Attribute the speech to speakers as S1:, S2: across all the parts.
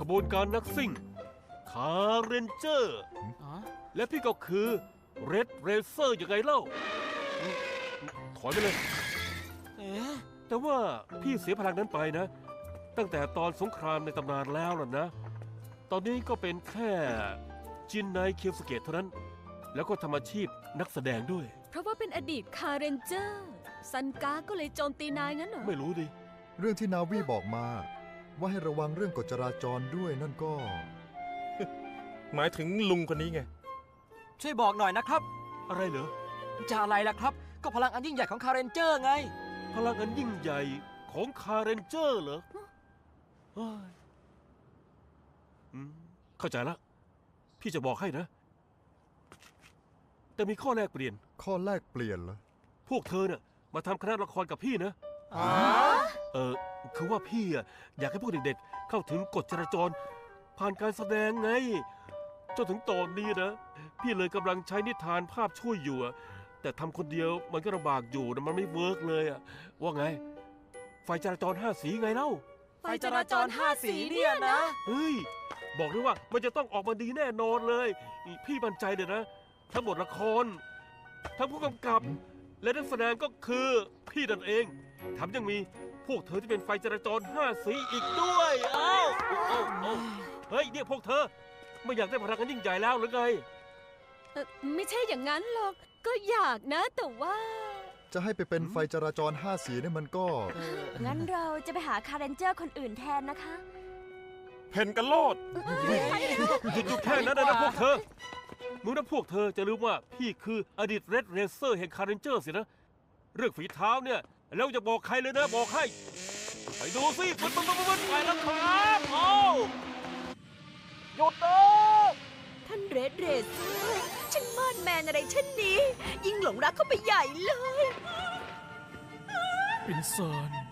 S1: ขบวนการนักซิ่ง คาเรนเจอร์
S2: อ๋อ
S1: และพี่ก็คือเรดเรเซอร์ยังไงเล่าอืมถอยไปเลย
S2: เอ๊ะ
S1: แต่ว่าพี่เสียพลังนั้นไปนะ ตั้งแต่ตอนสงครามในตำนานแล้วล่ะนะ ตอนนี้ก็เป็นแค่จินไนเคียวสเกตเท่านั้น แล้วก็ทำอาชีพนักแสดงด้วย
S3: เพราะว่าเป็นอดีตคาเรนเจอร์ ซันกาก็เลยโจมตีนายงั้นเหรอ
S1: ไม่รู้ดิ
S4: เรื่องที่นาวีบอกมา ว่าให้ระวังเรื่องกฎจราจรด้วยนั่นก็
S5: หมายถึงลุงคนนี้ไง
S2: ช่วยบอกหน่อยนะครับ
S1: อะไรเหรอ
S2: จะอะไรล่ะครับ ก็พลังอันยิ่งใหญ่ของคาเรนเจอร์ไง
S1: พลังอันยิ่งใหญ่ของคาเรนเจอร์เหรอเฮ้ยอืมเข้าใจละ พี่จะบอกให้นะ แต่มีข้อแลกเปลี่ยน
S4: ข้อแรกเปลี่ยนเหรอ
S1: พวกเธอน่ะมาทำคณะละครกับพี่นะ
S2: อ๋อ
S1: เออ คือว่าพี่อะอยากให้พวกเด็กๆ เข้าถึงกฎจราจร ผ่านการแสดงไง จนถึงตอนนี้นะ พี่เลยกำลังใช้นิทานภาพช่วยอยู่อะแต่ทำคนเดียวมันก็ลำบากอยู่นะมันไม่เวิร์กเลยอะว่าไง ไฟจราจรห้าสีไงเล่า
S2: ไฟจราจรห้าสีเนี่ยนะ
S1: เฮ้ย บอกเลยว่ามันจะต้องออกมาดีแน่นอนเลยนี่พี่มั่นใจเลยนะ ทั้งบทละคร ทั้งผู้กำกับ และนักแสดงก็คือพี่นั่นเองแถมยังมี พวกเธอที่เป็นไฟจราจรห้าสีอีกด้วยเอ้าเอ้าเอ้าเฮ้ยเนี่ยพวกเธอ ไม่อยากได้พลังกันยิ่งใหญ่แล้วหรือไง
S3: เอ่อไม่ใช่อย่างนั้นหรอก ก็อยากนะแต่ว่า
S4: จะให้ไปเป็นไฟจราจรห้าสีเนี่ยมันก็
S6: งั้นเราจะไปหาคาเรนเจอร์คนอื่นแทนนะคะ
S5: เพนกันโลด
S1: หยุดหยุดแค่นั้นนะนะพวกเธอมึงนะพวกเธอจะรู้ว่าพี่คืออดีตเรดเรเซอร์แห่งคาร์เรนเจอร์สินะ เรื่องฝีเท้าเนี่ย แล้วจะบอกใครเลยนะบอกให้ ไปดูสิมันมันมันมันไปแล้วครับโอ้หยุดนะ
S6: ท่านเรดเรซเซอร์ฉันมาดแมนอะไรเช่นนี้ ยิ่งหลงรักเข้าไปใหญ่เลย
S5: อินซาน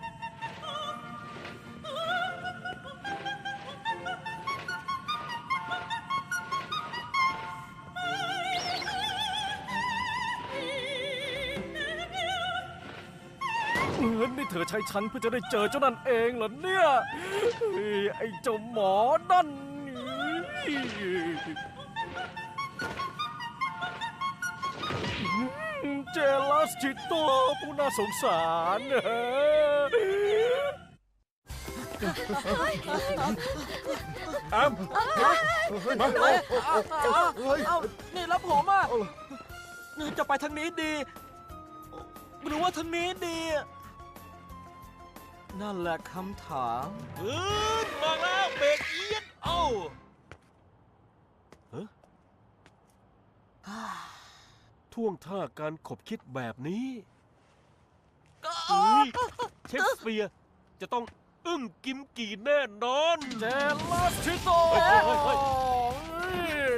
S7: เหมือนนี่เธอใช้ฉันเพื่อจะได้เจอเจ้านั่นเองเหรอเนี่ยเฮ้ยไอ้เจ้าหมอนั่นเจลัสจิโตผู้น่าสงสารเออ
S5: แอม
S2: มาเอ้า
S4: เฮ้ย
S2: เอ้านี่แล้วผมอะ
S4: เอาเหรอ
S2: จะไปทางนี้ดี หรือว่าทางนี้ดี นั่นแหละคำถาม
S1: ปืนมาแล้วเบรกเอียดเอ้าเฮ้ท่วงท่าการขบคิดแบบนี้เฮ้ยเชคสเปียร์จะต้องอึ้งกิมกี่แน่นอน
S7: เจลัสจิโต
S1: เฮ้ยเฮ้ยเฮ้ย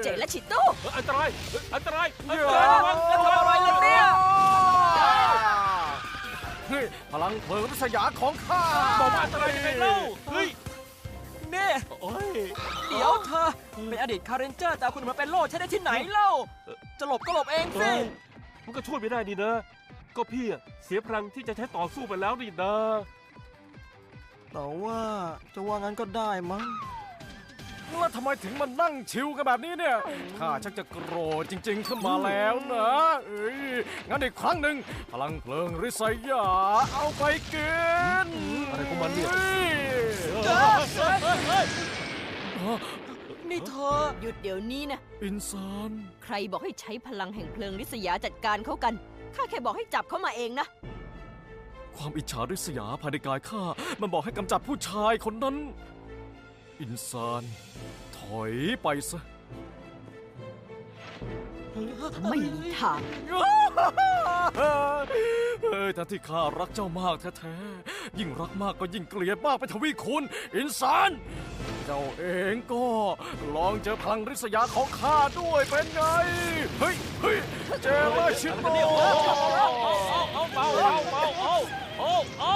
S6: เจและชิโต้
S1: เฮ้ยอันตรายเฮ้ยอันตรายอัน
S7: เฮ้
S1: ตรายระวังอันตราย
S2: อะไรล่ะเนี่ย
S7: เฮ้ยพลังเพลิงริษยาของข้า
S1: บอกว่าอันตรายยังไงเล่าเฮ้ย
S2: นี่
S1: โอ้ย
S2: เดี๋ยวเธอเป็นอดีตคาเรนเจอร์แต่เอาคุณมาเป็นโล่ใช้ได้ที่ไหนเล่า จะหลบก็หลบเองสิ
S1: เฮ้ยมันก็ช่วยไม่ได้นี่นะ ก็พี่อะเสียพลังที่จะใช้ต่อสู้ไปแล้วนี่นะ
S2: แต่ว่าจะว่างั้นก็ได้มั้ง
S7: แล้วทำไมถึงมานั่งชิวกันแบบนี้เนี่ย ข้าชักจะโกรธจริง ๆ ขึ้นมาแล้วนะเอ้ยงั้นอีกครั้งหนึ่งพลังเพลิงริษยาเอาไปกิน
S1: อะไรของมันเนี่ย
S7: ฮ้
S2: นี่เธอ
S6: หยุดเดี๋ยวนี้นะ
S7: อินซาน
S6: ใครบอกให้ใช้พลังแห่งเพลิงริษยาจัดการเขากัน ข้าแค่บอกให้จับเขามาเองนะ
S7: ความอิจฉาริษยาภายในกายข้า มันบอกให้กำจัดผู้ชายคนนั้น อินซาน ถอยไปซะ
S6: ไม่มีทาง
S7: เฮ้ยแต่ที่ข้ารักเจ้ามากแท้ๆ ยิ่งรักมากก็ยิ่งเกลียดมากไปทวีคุณ อินซาน เจ้าเองก็ลองเจอพลังริษยาของข้าด้วยเป็นไง เฮ้ยเฮ้ยเจมาชิโต
S1: เอาเอาเบาเอาเบาเอาเอาเอา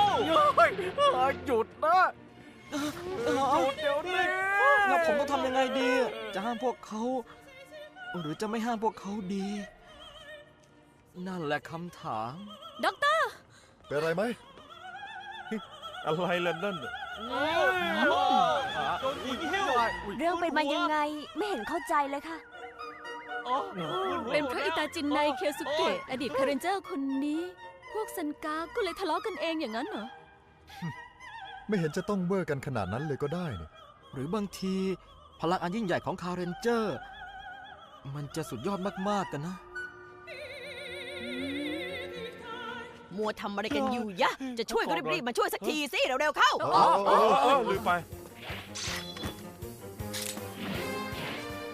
S7: เฮ้ยหยุดนะหยุดเดี๋ยวนี้
S2: แล้ว ผมต้องทำยังไงดี จะห้ามพวกเขา หรือจะไม่ห้ามพวกเขาดี นั่นแหละคำถาม
S3: ด็อกเตอร์
S4: เป็นอะไรไหม
S5: อะไรล่ะนั่น
S1: โดนยิงหิ้ว
S8: เรื่องเป็นมายังไงไม่เห็นเข้าใจเลยค่ะ
S3: เป็นเพราะอิตาจินไนเคสุเกะอดีตคาเรนเจอร์คนนี้ พวกซันกาก็เลยทะเลาะกันเองอย่างนั้นเหรอ
S4: ไม่เห็นจะต้องเวอร์กันขนาดนั้นเลยก็ได้เนี่ย
S2: หรือบางทีพลังอันยิ่งใหญ่ของคาเรนเจอร์ มันจะสุดยอดมาก ๆ กันนะ
S6: มัวทำอะไรกันอยู่ยะ จะช่วยก็รีบๆมาช่วยสักทีสิ เร็ว ๆ เข้า
S4: เอาเอา
S5: เอ
S4: เอา
S5: อเออลืมไป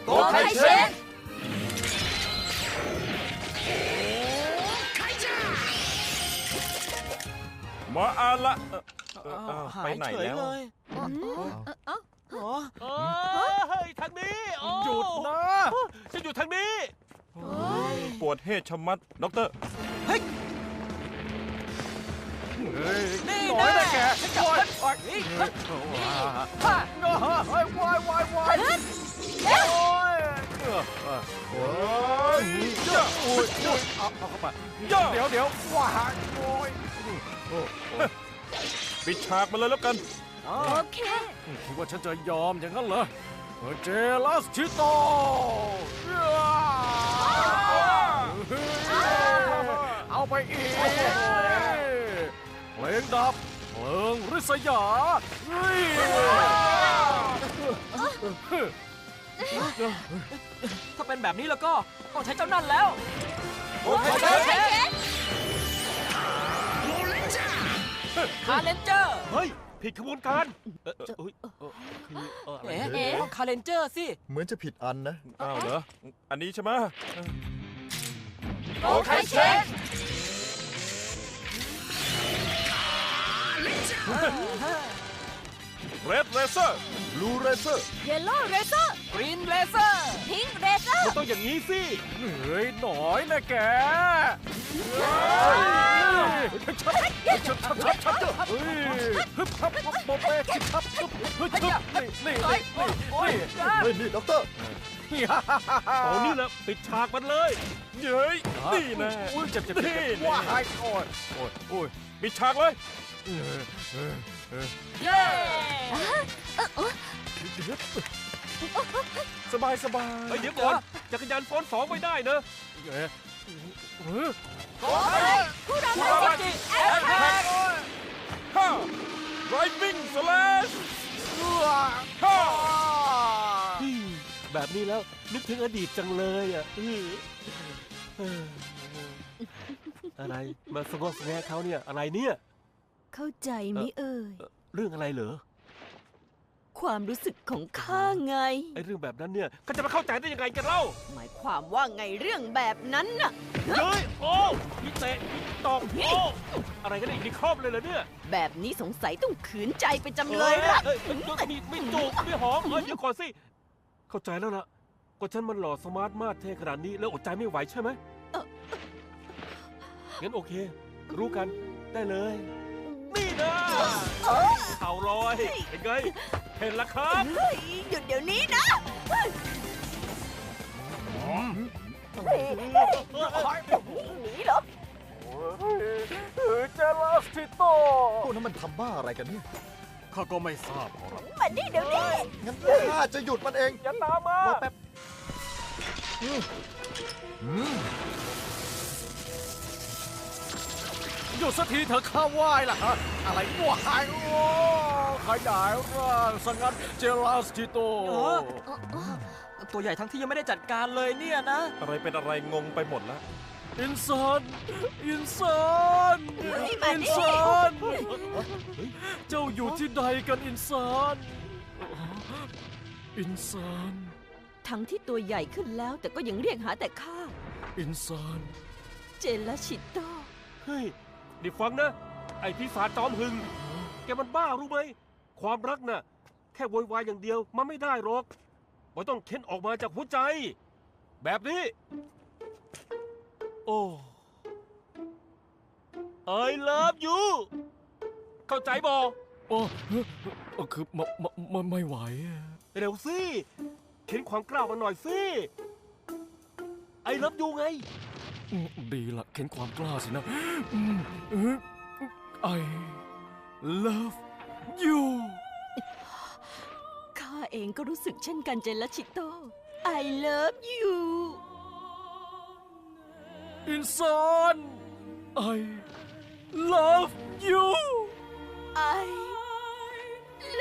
S6: โกไคเช็น
S5: มาอาละเอ่อเอ่อ
S2: อ้าว
S5: อ้าวไปไหนแล้ว
S2: หายเฉยเลย
S3: เอ้า
S2: อ๋อ
S1: เฮ้ยทางนี้โอ้
S5: หยุดนะ
S1: ฉันอยู่ทางนี้
S5: ปวดเฮดชะมัดด็อกเตอร์
S2: นี่
S7: หน่อย
S2: แน่
S7: นะแก
S2: ฉันจับมันอ่อยนี่เฮ้ยฮ่า
S7: เฮ้ยวายวายวายโอ้ยเออเออโอ้ยเจ้าโอ้ยโอ้ยเอาเอาเข้าไปเดี๋ยวเดี๋ยวว้ายโอ้ย
S5: ปิดฉากมาเลยแล้วกัน
S3: โอเค
S7: คิดว่าฉันจะยอมอย่างนั้นเหรอเออเจลัสชิโตเอาไปอีกเพลงดับเพลิงริษยาเฮ้ย
S2: ถ้าเป็นแบบนี้แล้วก็ต้องใช้เจ้านั่นแล้ว
S5: โอเค
S2: คาเรนเจอร์
S1: เฮ้ย ผิดขบวนการเอ่อเอ่ออุ๊ยเอ่อคือเอ่ออะไร
S2: เอ๊ะ
S1: เนี่ย
S2: ต้องคาเรนเจอร์สิ
S4: เหมือนจะผิดอันนะ
S5: อ้าวเหรอ อันนี้ใช่ไหม
S6: โกไคเช็น
S5: เรดเรเซอร์
S4: ลูเรเซอร์
S3: เยลโล่เรเซอร์
S2: กรีนเลเซอร์
S8: พิงเรเซอร์
S1: มันต้องอย่างนี้สิ
S7: เฮ้ยหน่อยนะแก ชับชับชับชับชับเฮ้ยฮึบฮับฮับโบเป้ชับฮึบฮึบฮึบนี่นี่นี่นี่นี่
S4: เฮ้ยนี่ด็อกเตอร์
S1: ตอนนี้แหละปิดฉากมันเลย
S5: เย้ยนี่น่
S7: อุ้ยเจ็บเจ็บเจ็บว้า
S5: แน่
S7: ยโอ้ยโอ้ยโอ้ย
S5: ปิดฉากเลย
S2: เย้
S5: สบายสบาย
S1: เฮ้ยเดี๋ยวก่อนจักรยานซ้อนสองไม่ได้เนะ
S7: เอ๊ะเฮ้ย
S2: คู่ราเป็นจิแอคแท็ก
S5: ฮ่าไรวิ่งสแลชฮ่า
S1: แบบนี้แล้วนึกถึงอดีตจังเลยอะอะไรมาสงบสแงเขาเนี่ยอะไรเนี่ย
S6: เข้าใจไหมเอ่ย
S1: เรื่องอะไรเหรอ
S6: ความรู้สึกของข้าไง
S1: ไอ้เรื่องแบบนั้นเนี่ยก็จะมาเข้าใจได้ยังไงกันเล่า
S6: หมายความว่าไงเรื่องแบบนั้นน่ะ
S1: เฮ้ยโอ้มีเตะมีตอกโอ้อะไรกันเนี่ยอีกมีครอบเลยเหรอเนี่ย
S6: แบบนี้สงสัยต้องขืนใจไปจำเลยละ
S1: เอ้ยเอ้ยเอ้ยมีไม่จูบไม่หอมเอ้ยเดี๋ยวก่อนสิเข้าใจแล้วล่ะก็ฉันมันหล่อสมาร์ทมากเท่ขนาดนี้แล้วอดใจไม่ไหวใช่ไหมงั้นโอเค รู้กันได้เลย นี่นะเข่าลอยเป็นไง เห็นแล้วครับ
S6: เฮ้ยหยุดเดี๋ยวนี้นะหนีเหรอ
S7: เจลัสทิโต
S4: พวกนั้นมันทำบ้าอะไรกันเนี่ย
S7: ข้าก็ไม่ทราบขอรับ
S6: มานี่เดี๋ยวนี้
S4: งั้นข้าจะหยุดมันเอง
S7: อย่าตามมา
S4: รอแป๊บอืมอืม
S7: หยุดสักทีเถอะข้าไหว้ล่ะฮะอะไรวายโอ้ ขยายร่างสังัดเจลัสทิโต
S2: ตัวใหญ่ทั้งที่ยังไม่ได้จัดการเลยเนี่ยนะ
S5: อะไรเป็นอะไรงงไปหมดแล้ว
S7: อินซานอินซาน
S6: มานี่
S7: อินซานเจ้าอยู่ที่ใดกันอินซานอินซาน
S6: ทั้งที่ตัวใหญ่ขึ้นแล้วแต่ก็ยังเรียกหาแต่ข้า
S7: อินซาน
S6: เจลาชิโต
S1: เฮ้ยเดี๋ยวฟังนะ ไอ้พี่สาจอมหึง แกมันบ้ารู้ไหม ความรักน่ะแค่โวยวายอย่างเดียวมันไม่ได้หรอกมันต้องเค้นออกมาจากหัวใจ แบบนี้ โอ้ I love you เข้าใจบอ
S7: โอ้เอ่อคือมมมไม่ไหวอะ
S1: เร็วสิเค้นความกล้ามาหน่อยสิ I love you ไง
S7: อืมดีละเข็นความกล้าสินะอืมเออไอ love you
S6: ข้าเองก็รู้สึกเช่นกันเจนและชิโต้ I love you
S7: อินซาน I love you
S6: I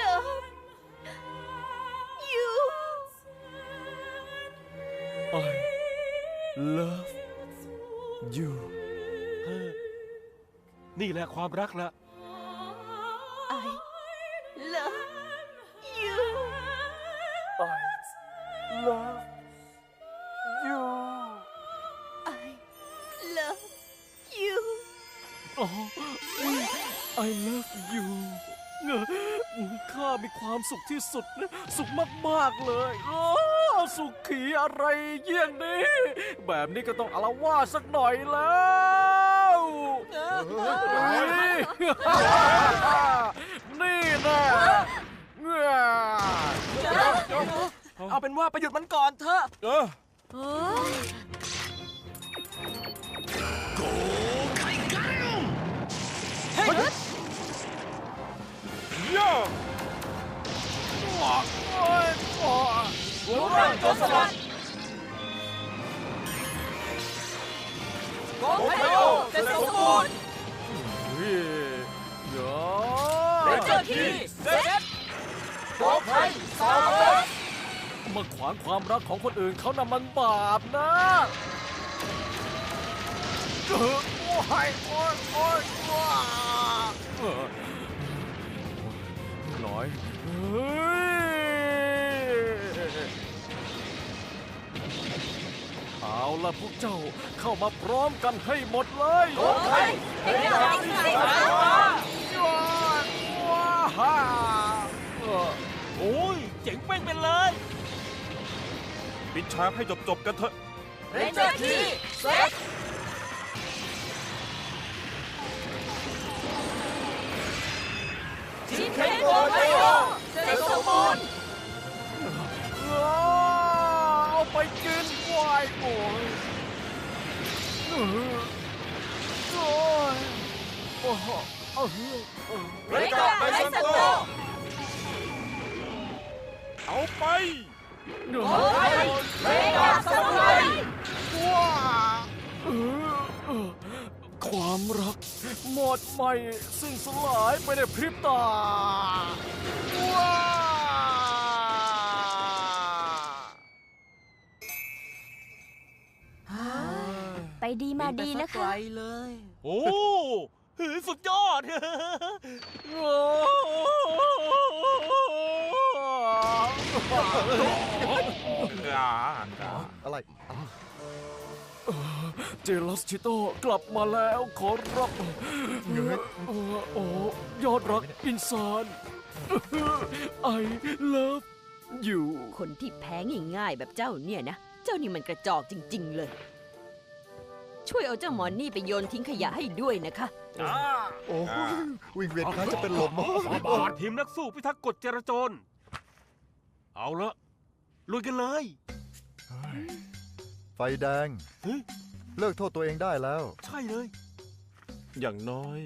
S6: love you
S7: I love you
S1: นี่แหละความรักละ
S7: สุขที่สุดนะสุขมากๆเลยอ้อสุขขีอะไรเยี่ยงนี้ แบบนี้ก็ต้องอารวาสสักหน่อยแล้วเฮ้ยนี่แน่เงอะ
S2: เอาเป็นว่าไปหยุดมันก่อนเถอะ
S5: เออ
S6: โอ้ย
S5: ย่า
S7: โอ้ยโอ้ ย
S2: หัวร่างโจรสลัดโกไคโอเสมูน
S7: เฮ้ยเดี๋ยว
S2: เรนเจอร์คีเซตโกไคซาร์
S7: มาขวางความรักของคนอื่นเขานะมันบาปนะเออโอ้ยโอ้ยโอ้ยว้าเออหน่อยเฮ้ย เอาละพวกเจ้าเข้ามาพร้อมกันให้หมดเลย
S2: โกไคเฮ้ยอยากสิงหา
S7: ว้าฮ่าเออ
S1: โอ้ยเจ๋งเป้งไปเลย
S5: ปิดฉากให้จบๆกันเถอะ
S2: เรนเจอร์คีเซตชิเคนโกไคโอเซนสมูน
S7: เอาไปกินควายโอ้ยโอ้ยโอ้โหเออเออ
S2: เรกาไบซันโต
S5: เอาไป
S7: เออ
S2: โกไคเรกาซามูไร
S7: ว้าเออเออความรักหมดไปสิ้นสลายไปในพริบตาว้า
S8: ไปดีมาดีนะคะ
S2: เลย
S1: โอ้เฮ้ยสุดยอด
S4: อะไร
S7: เจลัสชิโต้กลับมาแล้วขอรับ
S4: เงย
S7: เออโอ้ยอดรักอินซาน I love you
S6: คนที่แพ้ง่ายๆแบบเจ้าเนี่ยนะ เจ้านี่มันกระจอกจริง ๆ เลย ช่วยเอาเจ้าหมอนนี่ไปโยนทิ้งขยะให้ด้วยนะคะ
S4: โอ้ยวิ่งเวียนคล้ายจะเป็นลม
S1: บาดทีมนักสู้พิทักษ์กฎจราจร เอาละลุยกันเลย
S4: ไฟแดง
S1: เฮ้ย
S4: เลิกโทษตัวเองได้แล้ว
S1: ใช่เลย
S5: อย่างน้อย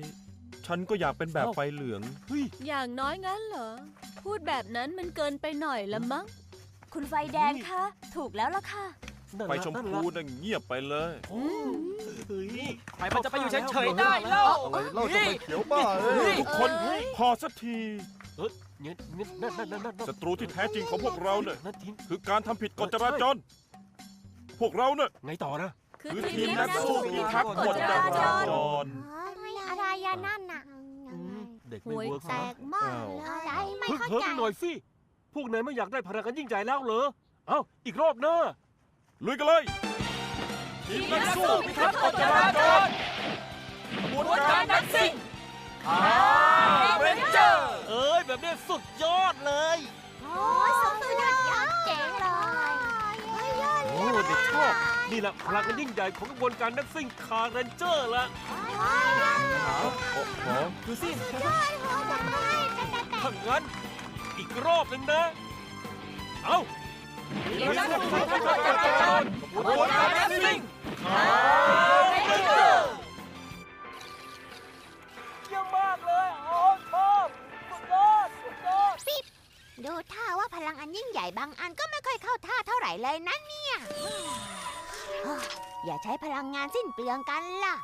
S5: ฉันก็อยากเป็นแบบ
S1: เอ้า
S5: ไฟเหลือง
S1: เฮ้ย
S3: อย่างน้อยงั้นเหรอ พูดแบบนั้นมันเกินไปหน่อยละมั้ง
S8: คุณไฟแดงคะ ถูกแล้วล่ะค่ะ
S1: นั่น
S5: ไฟ
S1: ละ
S5: ชม
S1: นั่น
S5: พู
S1: ละ
S5: น่ะเงียบไปเลย
S1: โอ้เฮ้ย
S2: ใครมันจะไปอยู่เฉยๆได้เล่า
S4: อะไรเล่าจะไปเขียวบ้าเอ้ย
S5: ทุกคน
S3: เอ้ย
S5: พอสักที
S1: เออเนี่ยเนี่ยนั่นนั่นนั่นนั่นนั่น
S5: ศัตรูที่แท้จริงของพวกเราเนี่ย
S1: นั่นทีม
S5: คือการทำผิดกฎจราจร พวกเราเนี่ย
S1: ไงต่อนะ
S3: คือ
S5: คือ
S3: ที
S5: ที
S3: ม
S5: ม
S3: นั
S5: นั
S3: ก
S5: ก
S3: สู้
S5: สู้
S3: พิ
S5: พิ
S3: ทั
S5: ทั
S3: ก
S5: ก
S3: ษ์
S5: ษ์
S3: ก
S5: ก
S3: ฎ
S5: ฎ
S3: จ
S5: จ
S3: รา
S5: รา
S3: จ
S5: จ
S3: ร
S5: ร
S9: อะไรอะนั่นน่ะ
S1: เด็ก
S3: ห่
S1: ไม่
S3: วย
S1: เวิร์ก
S9: แต
S1: นะ
S9: กหมดเลยอะไรไม่
S1: ฮึก
S9: เข้า
S1: เหิม
S9: ใจ
S1: หน่อยสิพวกนายไม่อยากได้พลังกันยิ่งใหญ่แล้วเหรอเอ้าอีกรอบหน้า
S5: ลุยกันเลย
S2: ทีมนักสู้พิทักษ์กฎจราจรขบวนการนักซิ่งคาเรนเจอร์
S1: เอ้ย แบบนี้สุดยอดเลย
S9: โอ้ยสมสุดยอดเจ๋งเลยเฮ้ยยอด
S1: โอ้เด็กชอบ นี่แหละพลังกันยิ่งใหญ่ของกระบวนการนักซิ่งคาร์เรนเจอร์ละ
S2: ดูสิ
S1: ถ้างั้นอีกรอบหนึ่งนะ เอ้า
S2: เรอร์มากเลยโอ้อบสุดยอดสุดยอด
S9: ดูท่าว่าพลังอันยิ่งใหญ่บางอันก็ไม่คยเข้าท่าเท่าไรเลยนะเนี่ย อย่าใช้พลังงานสิ้นเปลืองกันล่ะ